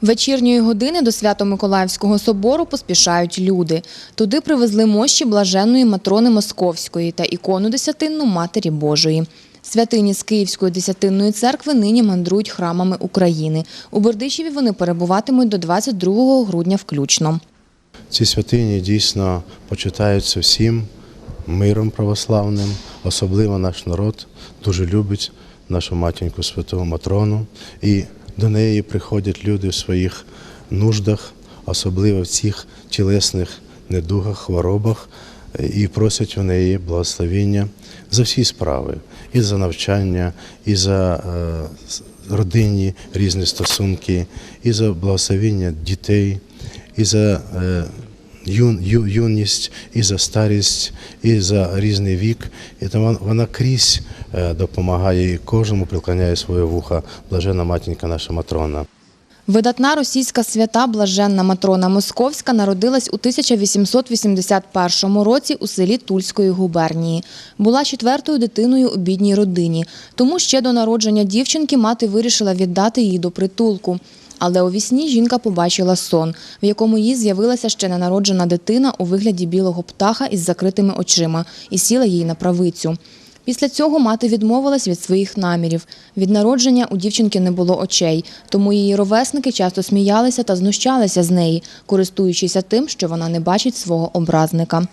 Вечірньої години до Свято-Миколаївського собору поспішають люди. Туди привезли мощі блаженної Матрони Московської та ікону десятинну Матері Божої. Святині з Київської десятинної церкви нині мандрують храмами України. У Бердичеві вони перебуватимуть до 22 грудня включно. Ці святині дійсно почитаються всім миром православним, особливо наш народ дуже любить нашу матінку святу Матрону, і до неї приходять люди в своїх нуждах, особливо в цих тілесних недугах, хворобах, і просять у неї благословіння за всі справи, і за навчання, і за е, родинні різні стосунки, і за благословіння дітей і за е, юн, ю, юність, і за старість, і за різний вік. І тому вона крізь е, допомагає і кожному приклоняє своє вуха, блажена матінка наша Матрона. Видатна російська свята блаженна Матрона Московська народилась у 1881 році у селі Тульської губернії. Була четвертою дитиною у бідній родині. Тому ще до народження дівчинки мати вирішила віддати її до притулку. Але у вісні жінка побачила сон, в якому їй з'явилася ще ненароджена дитина у вигляді білого птаха із закритими очима і сіла їй на правицю. Після цього мати відмовилась від своїх намірів. Від народження у дівчинки не було очей, тому її ровесники часто сміялися та знущалися з неї, користуючися тим, що вона не бачить свого образника.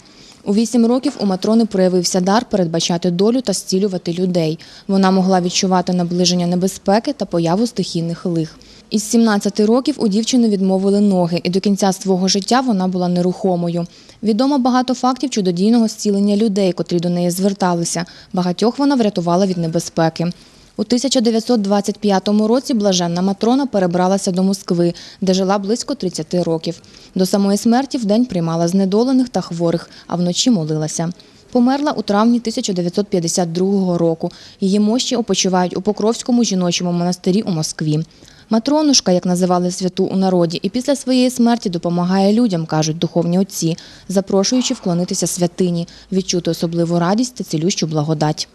У вісім років у Матрони проявився дар передбачати долю та зцілювати людей. Вона могла відчувати наближення небезпеки та появу стихійних лих. Із 17 років у дівчини відмовили ноги, і до кінця свого життя вона була нерухомою. Відомо багато фактів чудодійного зцілення людей, котрі до неї зверталися. Багатьох вона врятувала від небезпеки. У 1925 році блаженна Матрона перебралася до Москви, де жила близько 30 років. До самої смерті вдень приймала знедолених та хворих, а вночі молилася. Померла у травні 1952 року. Її мощі опочивають у Покровському жіночому монастирі у Москві. Матронушка, як називали святу у народі, і після своєї смерті допомагає людям, кажуть духовні отці, запрошуючи вклонитися святині, відчути особливу радість та цілющу благодать.